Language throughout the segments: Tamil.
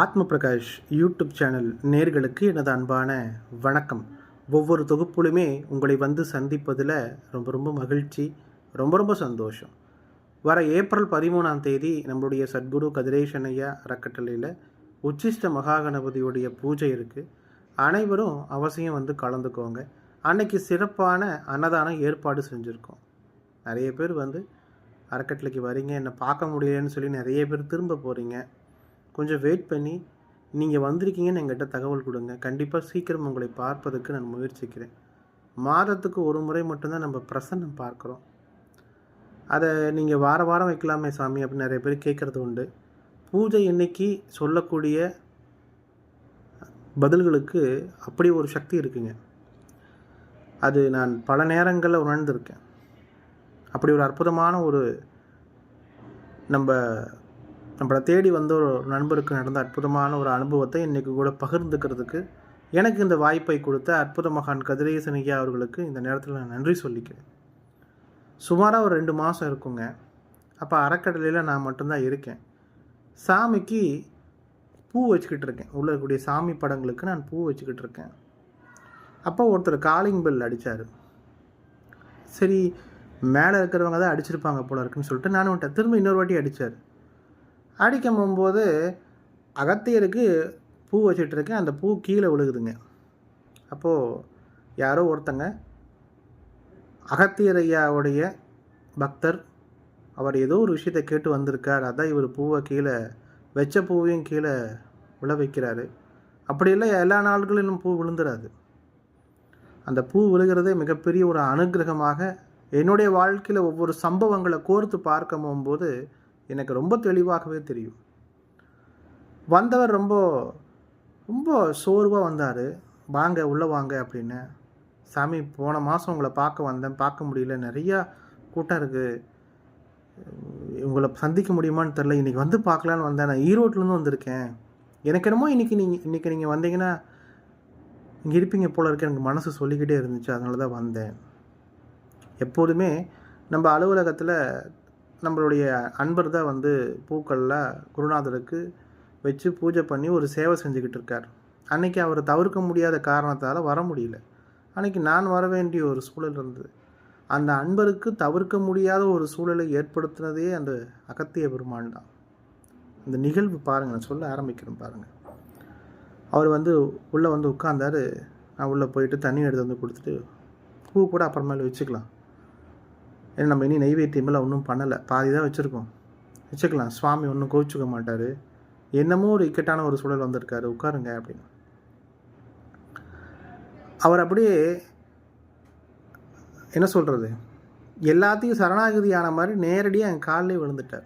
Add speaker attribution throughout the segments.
Speaker 1: ஆத்ம பிரகாஷ் யூடியூப் சேனல் நேர்களுக்கு எனது அன்பான வணக்கம். ஒவ்வொரு தொகுப்புலுமே உங்களை வந்து சந்திப்பதில் ரொம்ப ரொம்ப மகிழ்ச்சி ரொம்ப ரொம்ப சந்தோஷம். வர ஏப்ரல் பதிமூணாம் தேதி நம்மளுடைய சத்குரு கதிரேஷன் ஐயா அறக்கட்டளையில் உச்சிஷ்ட மகாகணபதியுடைய பூஜை இருக்குது அனைவரும் அவசியம் வந்து கலந்துக்கோங்க. அன்னைக்கு சிறப்பான அன்னதானம் ஏற்பாடு செஞ்சுருக்கோம். நிறைய பேர் வந்து அறக்கட்டளைக்கு வரீங்க என்னை பார்க்க முடியலன்னு சொல்லி நிறைய பேர் திரும்ப போகிறீங்க கொஞ்சம் வெயிட் பண்ணி நீங்கள் வந்திருக்கீங்கன்னு எங்கிட்ட தகவல் கொடுங்க. கண்டிப்பாக சீக்கிரம் உங்களை பார்ப்பதற்கு நான் முயற்சிக்கிறேன். மாதத்துக்கு ஒரு முறை மட்டும்தான் நம்ம பிரசன்னம் பார்க்குறோம். அதை நீங்கள் வார வாரம் வைக்கலாமே சாமி அப்படின்னு நிறைய பேர் கேட்குறது உண்டு. பூஜை இன்னைக்கு சொல்லக்கூடிய பதில்களுக்கு அப்படி ஒரு சக்தி இருக்குங்க. அது நான் பல நேரங்களில் உணர்ந்திருக்கேன். அப்படி ஒரு அற்புதமான ஒரு நம்ம நம்மளை தேடி வந்த ஒரு நண்பருக்கு நடந்த அற்புதமான ஒரு அனுபவத்தை இன்றைக்கி கூட பகிர்ந்துக்கிறதுக்கு எனக்கு இந்த வாய்ப்பை கொடுத்த அற்புத மகான் கதிரேசன் ஐயா அவர்களுக்கு இந்த நேரத்தில் நான் நன்றி சொல்லிக்கிறேன். சுமாராக ஒரு ரெண்டு மாதம் இருக்குங்க. அப்போ அறக்கடலையில் நான் மட்டும்தான் இருக்கேன். சாமிக்கு பூ வச்சுக்கிட்டு இருக்கேன். உள்ள இருக்கக்கூடிய சாமி படங்களுக்கு நான் பூ வச்சுக்கிட்டு இருக்கேன். அப்போ ஒருத்தர் காலிங் பெல் அடித்தார் சரி மேலே இருக்கிறவங்க தான் அடிச்சிருப்பாங்க போல இருக்குன்னு சொல்லிட்டு நானும் விட்டேன் திரும்ப இன்னொரு வாட்டி அடித்தார் அடிக்க போகும்போது அகத்தியருக்கு பூ வச்சிட்ருக்கேன். அந்த பூ கீழே விழுகுதுங்க. அப்போது யாரோ ஒருத்தங்க அகத்தியர் ஐயாவுடைய பக்தர் அவர் ஏதோ ஒரு விஷயத்தை கேட்டு வந்திருக்கார். அதான் இவர் பூவை கீழே வச்ச பூவையும் கீழே விழ வைக்கிறாரு. அப்படி இல்லை எல்லா நாள்களிலும் பூ விழுந்துடாது அந்த பூ விழுகிறதே மிகப்பெரிய ஒரு அனுகிரகமாக என்னுடைய வாழ்க்கையில் ஒவ்வொரு சம்பவங்களை கோர்த்து பார்க்க போகும்போது எனக்கு ரொம்ப தெளிவாகவே தெரியும். வந்தவர் ரொம்ப ரொம்ப சோர்வாக வந்தார். வாங்க உள்ளே வாங்க அப்படின்னு. சாமி போன மாதம் உங்களை பார்க்க வந்தேன். பார்க்க முடியல. நிறையா கூட்டம் இருக்குது உங்களை சந்திக்க முடியுமான்னு தெரில இன்றைக்கி வந்து பார்க்கலான்னு வந்தேன். நான் ஈரோட்லேருந்து வந்திருக்கேன். எனக்கு என்னமோ இன்றைக்கி நீங்கள் இன்றைக்கி நீங்கள் வந்தீங்கன்னா இங்கே இருப்பீங்க போல இருக்கு. எனக்கு மனசு சொல்லிக்கிட்டே இருந்துச்சு. அதனால தான் வந்தேன். எப்போதுமே நம்ம அலுவலகத்தில் நம்மளுடைய அன்பர் தான் வந்து பூக்களில் குருநாதருக்கு வச்சு பூஜை பண்ணி ஒரு சேவை செஞ்சுக்கிட்டு இருக்கார். அன்னைக்கு அவர் தவிர்க்க முடியாத காரணத்தால் வர முடியல. அன்னைக்கு நான் வர வேண்டிய ஒரு சூழல் இருந்தது. அந்த அன்பருக்கு தவிர்க்க முடியாத ஒரு சூழலை ஏற்படுத்தினதே அந்த அகத்திய பெருமான் தான். இந்த நிகழ்வு பாருங்கள் நான் சொல்ல ஆரம்பிக்கிறேன் பாருங்கள் அவர் வந்து உள்ளே வந்து உட்காந்தாரு நான் உள்ளே போயிட்டு தண்ணி எடுத்து வந்து கொடுத்துட்டு பூ கூட அப்புறமேல வச்சுக்கலாம். ஏன்னா நம்ம இனி நெய்வேத்தியமெல்லாம் ஒன்றும் பண்ணலை. பாதி தான் வச்சுருக்கோம். வச்சுக்கலாம். சுவாமி ஒன்றும் கோவிச்சுக்க மாட்டார். என்னமோ ஒரு இக்கட்டான ஒரு சூழல் வந்திருக்காரு. உட்காருங்க அப்படின்னு. அவர் அப்படியே என்ன சொல்கிறது எல்லாத்தையும் சரணாகதியான மாதிரி நேரடியாக என் காலிலே விழுந்துட்டார்.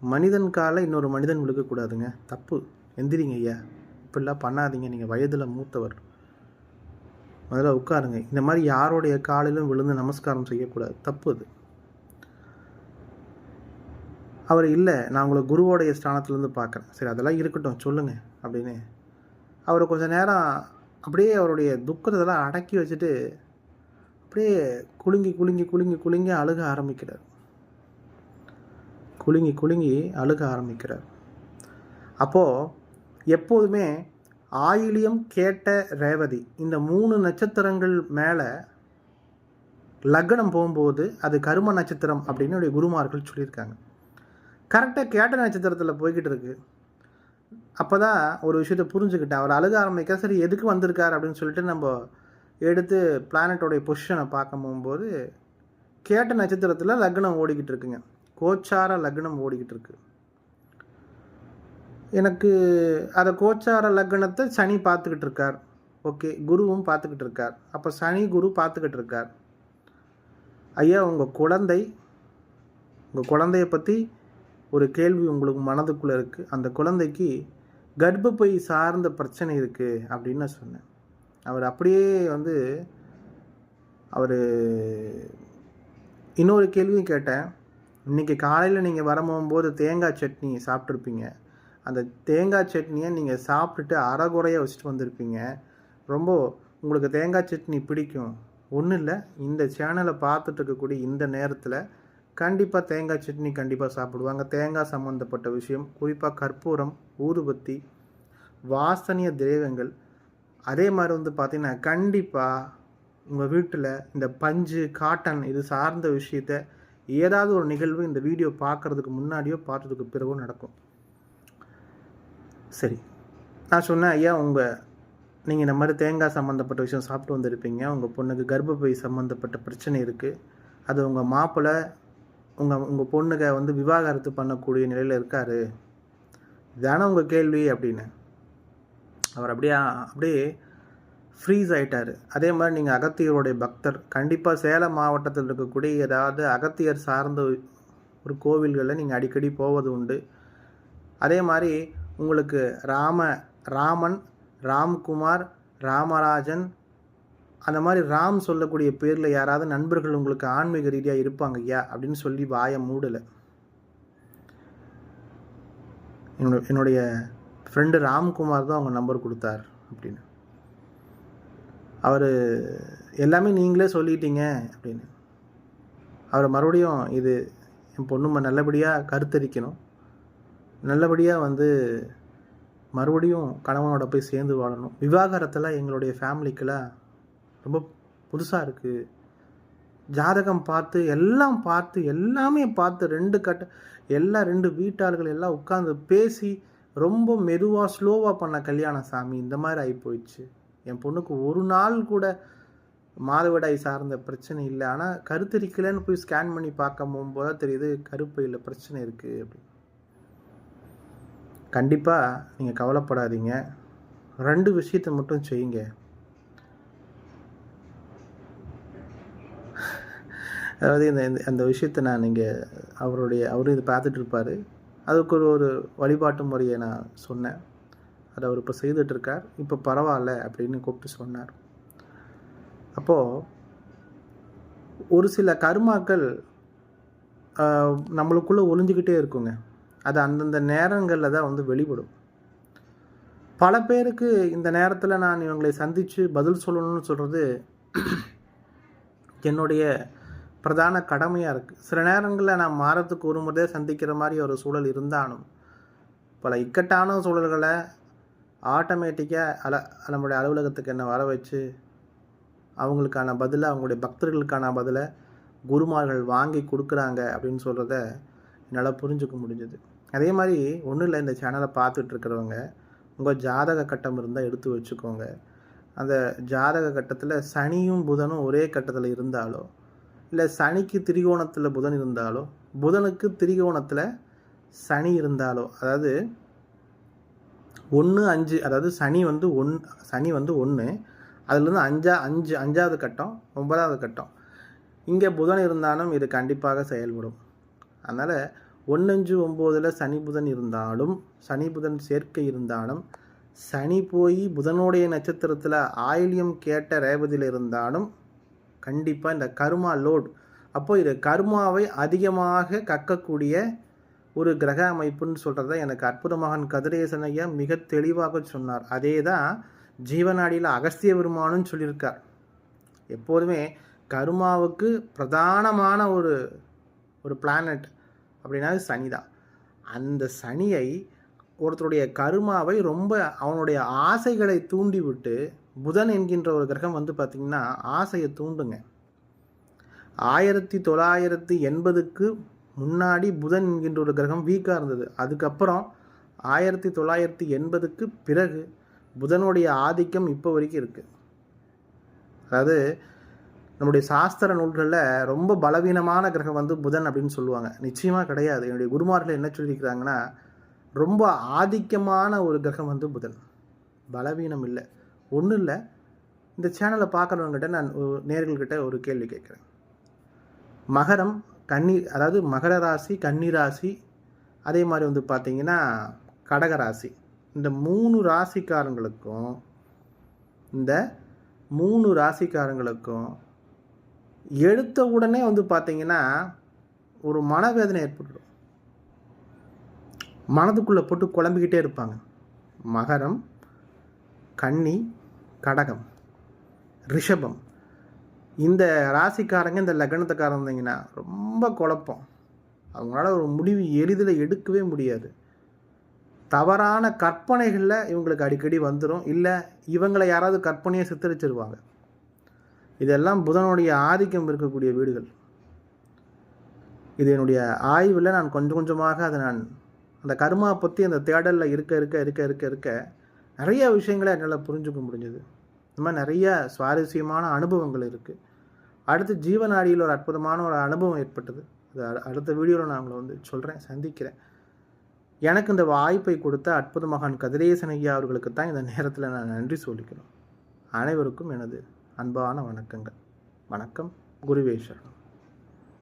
Speaker 1: மனிதன் காலை இன்னொரு மனிதன் விழுக்கக்கூடாதுங்க. தப்பு. எந்திரிங்க ஐயா. இப்படிலாம் பண்ணாதீங்க. நீங்கள் வயதில் மூத்தவர். முதல்ல உட்காருங்க. இந்த மாதிரி யாருடைய காலிலும் விழுந்து நமஸ்காரம் செய்யக்கூடாது. தப்பு அது. அவர் இல்லை நான் உங்களை குருவோடைய ஸ்தானத்துலேருந்து பார்க்குறேன். சரி அதெல்லாம் இருக்கட்டும் சொல்லுங்கள் அப்படின்னு. அவர் கொஞ்சம் நேரம் அப்படியே அவருடைய துக்கத்தெல்லாம் அடக்கி வச்சுட்டு அப்படியே குலுங்கி குலுங்கி குலுங்கி குலுங்கி அழுக ஆரம்பிக்கிறார். குலுங்கி குலுங்கி அழுக ஆரம்பிக்கிறார். அப்போது எப்போதுமே ஆயிலியம் கேட்ட ரேவதி. இந்த மூணு நட்சத்திரங்கள் மேலே லக்னம் போகும்போது அது கரும நட்சத்திரம் அப்படின்னு குருமார்கள் சொல்லியிருக்காங்க. கரெக்டாக கேட்ட நட்சத்திரத்தில் போய்கிட்டு இருக்கு. அப்போ தான் ஒரு விஷயத்தை புரிஞ்சுக்கிட்டேன். அவர் அழுக ஆரம்பிக்க சரி எதுக்கு வந்திருக்கார் அப்படின்னு சொல்லிட்டு நம்ம எடுத்து பிளானட்டோடைய பொசிஷனை பார்க்க போகும்போது கேட்ட நட்சத்திரத்தில் லக்னம் ஓடிக்கிட்டு இருக்குங்க. கோச்சார லக்னம் ஓடிக்கிட்டு இருக்குது எனக்கு அதை கோச்சார லக்னத்தை சனி பார்த்துக்கிட்டு இருக்கார் ஓகே குருவும் பார்த்துக்கிட்டு இருக்கார் அப்போ சனி குரு பார்த்துக்கிட்டு இருக்கார் ஐயா உங்கள் குழந்தை உங்கள் குழந்தைய பற்றி ஒரு கேள்வி உங்களுக்கு மனதுக்குள்ளே இருக்குது அந்த குழந்தைக்கு கர்ப்பப்பை சார்ந்த பிரச்சனை இருக்குது அப்படின்னு நான் சொன்னேன். அவர் அப்படியே வந்து அவர் இன்னொரு கேள்வியும் கேட்டேன். இன்றைக்கி காலையில் நீங்கள் வரும்போது தேங்காய் சட்னி சாப்பிட்ருப்பீங்க அந்த தேங்காய் சட்னியை நீங்கள் சாப்பிட்டுட்டு அறகுறையாக வச்சுட்டு வந்திருப்பீங்க. ரொம்ப உங்களுக்கு தேங்காய் சட்னி பிடிக்கும். ஒன்றும் இல்லை இந்த சேனலை பார்த்துட்டு இருக்கக்கூடிய இந்த நேரத்தில் கண்டிப்பாக தேங்காய் சட்னி கண்டிப்பாக சாப்பிடுவாங்க. தேங்காய் சம்மந்தப்பட்ட விஷயம் குறிப்பாக கற்பூரம் ஊதுபத்தி வாசனிய திரவியங்கள். அதே மாதிரி வந்து பார்த்திங்கன்னா கண்டிப்பாக உங்கள் வீட்டில் இந்த பஞ்சு காட்டன் இது சார்ந்த விஷயத்த ஏதாவது ஒரு நிகழ்வு இந்த வீடியோ பார்க்குறதுக்கு முன்னாடியோ பார்த்ததுக்கு பிறகும் நடக்கும். சரி. நான் சொன்னேன் ஐயா உங்கள் நீங்கள் இந்த மாதிரி தேங்காய் சம்மந்தப்பட்ட விஷயம் சாப்பிட்டு வந்திருப்பீங்க. உங்கள் பொண்ணுக்கு கர்ப்பப்பை சம்மந்தப்பட்ட பிரச்சனை இருக்குது அது உங்கள் மாப்பிள்ளை உங்கள் உங்கள் பொண்ணுக்கு வந்து விவாகரத்து பண்ணக்கூடிய நிலையில் இருக்கார். இதான உங்கள் கேள்வி? அப்படின்னு. அவர் அப்படியே அப்படியே ஃப்ரீஸ் ஆயிட்டார். அதே மாதிரி நீங்கள் அகத்தியருடைய பக்தர். கண்டிப்பாக சேலம் மாவட்டத்தில் இருக்கக்கூடிய ஏதாவது அகத்தியர் சார்ந்த ஒரு கோவில்களில் நீங்கள் அடிக்கடி போவது உண்டு. அதே மாதிரி உங்களுக்கு ராம ராமன் ராம்குமார் ராமராஜன் அந்த மாதிரி ராம் சொல்லக்கூடிய பேரில் யாராவது நண்பர்கள் உங்களுக்கு ஆன்மீக ரீதியாக இருப்பாங்க ஐயா அப்படின்னு சொல்லி வாயை மூடலை. என்னோட என்னுடைய ஃப்ரெண்டு ராம்குமார் தான் அவங்க நம்பர் கொடுத்தார் அப்படின்னு. அவர் எல்லாமே நீங்களே சொல்லிட்டீங்க அப்படின்னு. அவரை மறுபடியும் இது என் பொண்ணு நல்லபடியாக கருத்தரிக்கணும். நல்லபடியாக வந்து மறுபடியும் கணவனோட போய் சேர்ந்து வாழணும். விவாகரத்தெல்லாம் எங்களுடைய ஃபேமிலிக்கெல்லாம் ரொம்ப புதுசாக இருக்குது ஜாதகம் பார்த்து எல்லாம் பார்த்து எல்லாமே பார்த்து ரெண்டு கட்ட எல்லா ரெண்டு வீட்டார்கள் எல்லாம் உட்காந்து பேசி ரொம்ப மெதுவாக ஸ்லோவாக பண்ண கல்யாணம் சாமி இந்த மாதிரி ஆகி போயிடுச்சு. என் பொண்ணுக்கு ஒரு நாள் கூட மாதவிடாய் சார்ந்த பிரச்சனை இல்லை. ஆனால் கருத்தரிக்கலைன்னு போய் ஸ்கேன் பண்ணி பார்க்க போகும்போது தெரியுது கருப்பையில் பிரச்சனை இருக்குது அப்படின்னு. கண்டிப்பாக நீங்கள் கவலைப்படாதீங்க. ரெண்டு விஷயத்தை மட்டும் செய்யுங்க. அதாவது இந்த இந்த- அந்த விஷயத்தை நான் நீங்கள் அவருடைய அவரும் இதை பார்த்துட்டு இருப்பார். அதுக்கு ஒரு ஒரு வழிபாட்டு முறையை நான் சொன்னேன். அதை அவர் இப்போ செய்துட்ருக்கார் இப்போ பரவாயில்ல அப்படின்னு கூப்பிட்டு சொன்னார். அப்போது ஒரு சில கர்மாக்கள் நம்மளுக்குள்ளே ஒளிஞ்சிக்கிட்டே இருக்குங்க. அது அந்தந்த நேரங்களில் தான் வந்து வெளிப்படும். பல பேருக்கு இந்த நேரத்தில் நான் இவங்களை சந்தித்து பதில் சொல்லணும்னு சொல்கிறது என்னுடைய பிரதான கடமையாக இருக்குது சில நேரங்களில் நான் மாதத்துக்கு ஒரு முறையே சந்திக்கிற மாதிரி ஒரு சூழல் இருந்தாலும் பல இக்கட்டான சூழல்களை ஆட்டோமேட்டிக்காக அல நம்மளுடைய அலுவலகத்துக்கு என்னை வர வச்சு அவங்களுக்கான பதிலை அவங்களுடைய பக்தர்களுக்கான பதிலை குருமார்கள் வாங்கி கொடுக்குறாங்க அப்படின்னு சொல்கிறத என்னால் புரிஞ்சுக்க முடிஞ்சது. அதே மாதிரி ஒன்றும் இல்லை இந்த சேனலை பார்த்துட்டு இருக்கிறவங்க உங்கள் ஜாதக கட்டம் இருந்தால் எடுத்து வச்சுக்கோங்க. அந்த ஜாதக கட்டத்தில் சனியும் புதனும் ஒரே கட்டத்தில் இருந்தாலோ இல்லை சனிக்கு திரிகோணத்தில் புதன் இருந்தாலோ புதனுக்கு திரிகோணத்தில் சனி இருந்தாலோ அதாவது ஒன்று அஞ்சு அதாவது சனி வந்து ஒன் சனி வந்து ஒன்று அதுலேருந்து அஞ்சா அஞ்சு அஞ்சாவது கட்டம் ஒன்பதாவது கட்டம். இங்கே புதன் இருந்தாலும் இது கண்டிப்பாக செயல்படும். அதனால் ஒன்னஞ்சு ஒம்போதில் சனி புதன் இருந்தாலும் சனி புதன் சேர்க்கை இருந்தாலும் சனி போய் புதனுடைய நட்சத்திரத்தில் ஆயிலியம் கேட்ட ரேவதியில் இருந்தாலும் கண்டிப்பாக இந்த கர்மா லோட். அப்போ இது கர்மாவை அதிகமாக கக்கக்கூடிய ஒரு கிரக அமைப்புன்னு சொல்கிறத எனக்கு அற்புதமகன் கதிரேசன் ஐயா மிக தெளிவாக சொன்னார். அதே தான் ஜீவநாடியில் அகஸ்திய பெருமானும் சொல்லியிருக்கார். எப்போதுமே கருமாவுக்கு பிரதானமான ஒரு ஒரு பிளானட் அப்படின்னா அது சனி தான். அந்த சனியை ஒருத்தருடைய கருமாவை ரொம்ப அவனுடைய ஆசைகளை தூண்டிவிட்டு புதன் என்கின்ற ஒரு கிரகம் வந்து பார்த்திங்கன்னா ஆசையை தூண்டுங்க. ஆயிரத்தி தொள்ளாயிரத்தி எண்பதுக்கு முன்னாடி புதன் என்கின்ற ஒரு கிரகம் வீக்காக இருந்தது. அதுக்கப்புறம் ஆயிரத்தி தொள்ளாயிரத்தி எண்பதுக்கு பிறகு புதனுடைய ஆதிக்கம் இப்போ வரைக்கும் இருக்குது அதாவது நம்முடைய சாஸ்திர நூல்களில் ரொம்ப பலவீனமான கிரகம் வந்து புதன் அப்படின்னு சொல்லுவாங்க. நிச்சயமாக கிடையாது. என்னுடைய குருமார்கள் என்ன சொல்லியிருக்கிறாங்கன்னா ரொம்ப ஆதிக்கமான ஒரு கிரகம் வந்து புதன். பலவீனம் இல்லை. ஒன்றும் இல்லை. இந்த சேனலை பார்க்குறவங்ககிட்ட நான் நேர்கள்கிட்ட ஒரு கேள்வி கேட்குறேன். மகரம் கன்னி அதாவது மகர ராசி கன்னி ராசி அதே மாதிரி வந்து பார்த்தீங்கன்னா கடக ராசி. இந்த மூணு ராசிக்காரங்களுக்கும் இந்த மூணு ராசிக்காரங்களுக்கும் எடுத்த உடனே வந்து பார்த்தீங்கன்னா ஒரு மனவேதனை ஏற்பட்டுடும். மனதுக்குள்ளே போட்டு குழம்பிக்கிட்டே இருப்பாங்க. மகரம் கன்னி கடகம் ரிஷபம். இந்த ராசிக்காரங்க இந்த லக்னத்துக்காரங்க இருந்தீங்கன்னா ரொம்ப குழப்பம். அவங்களால ஒரு முடிவு எளிதில் எடுக்கவே முடியாது. தவறான கற்பனைகளில் இவங்களுக்கு அடிக்கடி வந்துடும் இல்லை இவங்களை யாராவது கற்பனையை சித்தரிச்சிருவாங்க. இதெல்லாம் புதனுடைய ஆதிக்கம் இருக்கக்கூடிய வீடுகள். இது என்னுடைய ஆய்வில் நான் கொஞ்சம் கொஞ்சமாக அதை நான் அந்த கருமா பற்றி அந்த தேடலில் இருக்க இருக்க இருக்க இருக்க இருக்க நிறைய விஷயங்களை என்னால் புரிஞ்சுக்க முடிஞ்சது. இந்த மாதிரி நிறைய சுவாரஸ்யமான அனுபவங்கள் இருக்குது அடுத்து ஜீவநாடியில் ஒரு அற்புதமான ஒரு அனுபவம் ஏற்பட்டது. அது அடுத்த வீடியோவில் நான் உங்களை வந்து சொல்கிறேன் சந்திக்கிறேன். எனக்கு இந்த வாய்ப்பை கொடுத்த அற்புத மகான் கதிரேசன் ஐயா அவர்களுக்கு தான் இந்த நேரத்தில் நான் நன்றி சொல்லிக்கணும் அனைவருக்கும் எனது அன்பான வணக்கங்கள். வணக்கம். குருவேஸ்வரன்